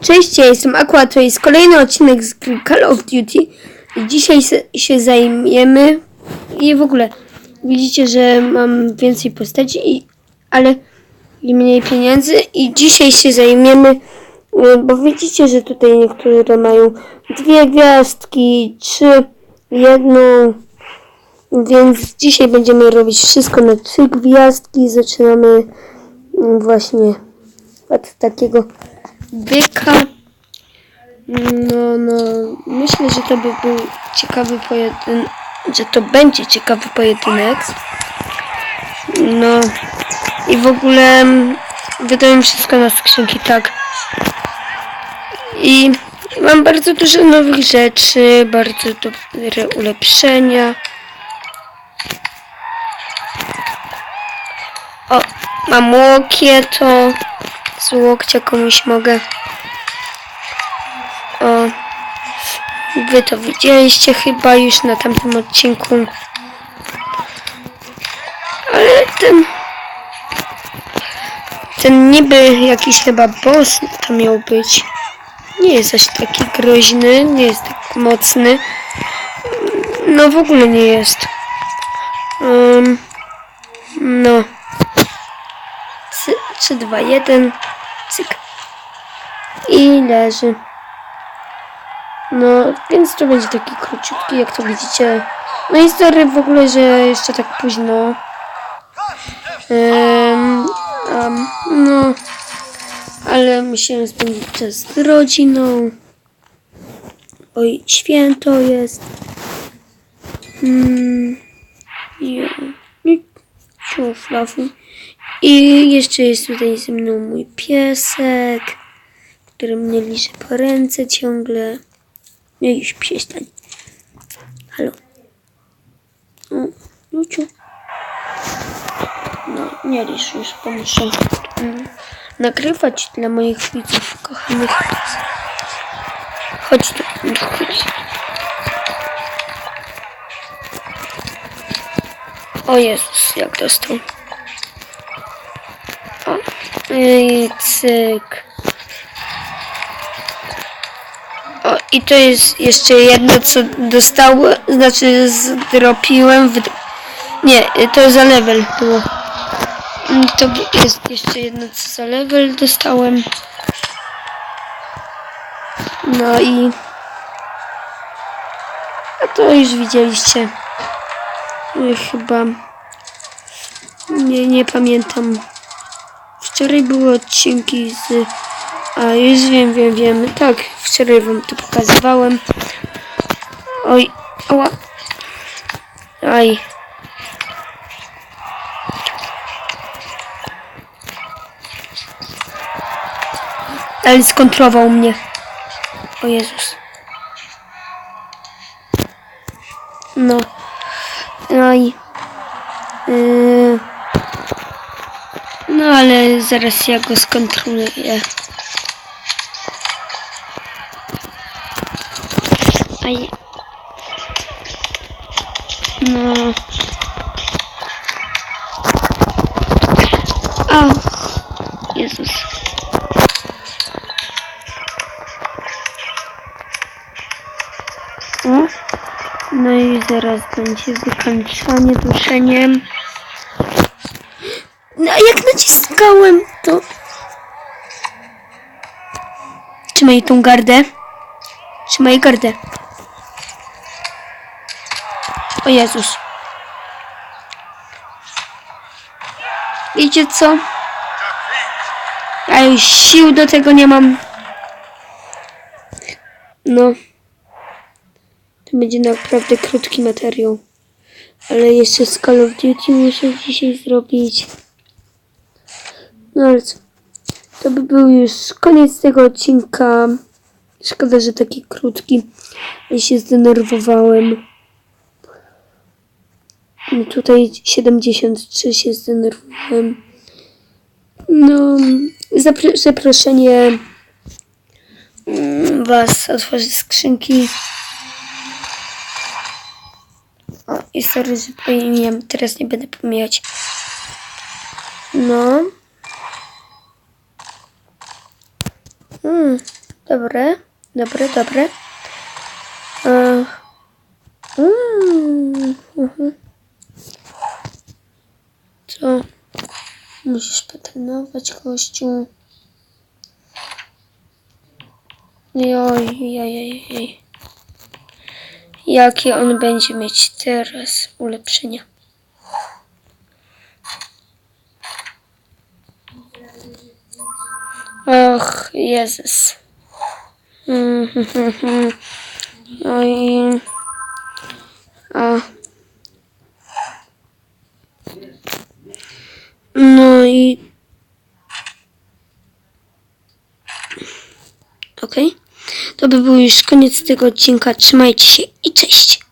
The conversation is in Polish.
Cześć, ja jestem Aqua, to jest kolejny odcinek z Call of Duty. Dzisiaj się zajmiemy i w ogóle widzicie, że mam więcej postaci, i, ale i mniej pieniędzy i dzisiaj się zajmiemy, y, bo widzicie, że tutaj niektóre mają dwie gwiazdki, trzy, jedną, więc dzisiaj będziemy robić wszystko na trzy gwiazdki. Zaczynamy y, właśnie od takiego byka. No, no, myślę, że to by był ciekawy pojedynek, że to będzie ciekawy pojedynek. No i w ogóle wydałem wszystko na skrzynki, tak. I mam bardzo dużo nowych rzeczy, bardzo dobre ulepszenia. O, mam łokieto. Z łokcia komuś mogę. O, wy to widzieliście chyba już na tamtym odcinku. Ale ten... Ten niby jakiś chyba boss to miał być. Nie jest aż taki groźny, nie jest tak mocny. No w ogóle nie jest. Um, no. 3, 2, 1. Cyk. I leży. No, więc to będzie taki króciutki, jak to widzicie. No i sorry w ogóle, że jeszcze tak późno. Um, um, no, ale musiałem spędzić czas z rodziną. Oj, święto jest. Mm, ja. Ciu, flafu. I jeszcze jest tutaj ze mną mój piesek, który mnie liże po ręce ciągle. No już przestań. Halo. O, Luciu. No, nie lisz już, bo mm, nagrywać dla moich widzów kochanych. Chodź tu, chodź. O Jezus, jak dostał. I cyk. O, i to jest jeszcze jedno, co dostałem, znaczy zdropiłem. W... Nie, to za level było. Mm, To jest jeszcze jedno, co za level dostałem. No i... A to już widzieliście. Chyba... Nie, nie pamiętam. Wczoraj były odcinki z... A, już wiem, wiem, wiem. Tak, wczoraj wam to pokazywałem. Oj, ała. Aj. Ale skontrował mnie. O Jezus. No. No. Yy... No ale zaraz ja go skontroluję. Aj. No. A. Jezus. O. No i zaraz będzie wykańczanie duszeniem. No a jak naciskałem to... Trzymaj tą gardę. Trzymaj gardę. O Jezus. Wiecie co? Ja już sił do tego nie mam. No. To będzie naprawdę krótki materiał. Ale jeszcze z Call of Duty muszę dzisiaj zrobić. No ale co? To by był już koniec tego odcinka. Szkoda, że taki krótki. Ja się zdenerwowałem. No Tutaj 73 się zdenerwowałem. No, zapr- zaproszenie mm, was otworzyć skrzynki. I sorry, że. Teraz nie będę pomijać. No. Mm, Dobre, dobre, dobre. E, mm, mhm. Co? Musisz potrenować, kościół. Joj, joj, joj, joj. Jakie on będzie mieć teraz ulepszenia? Och, Jezus. Mhm. Oj. A. No i. Okej. To by był już koniec tego odcinka. Trzymajcie się i cześć.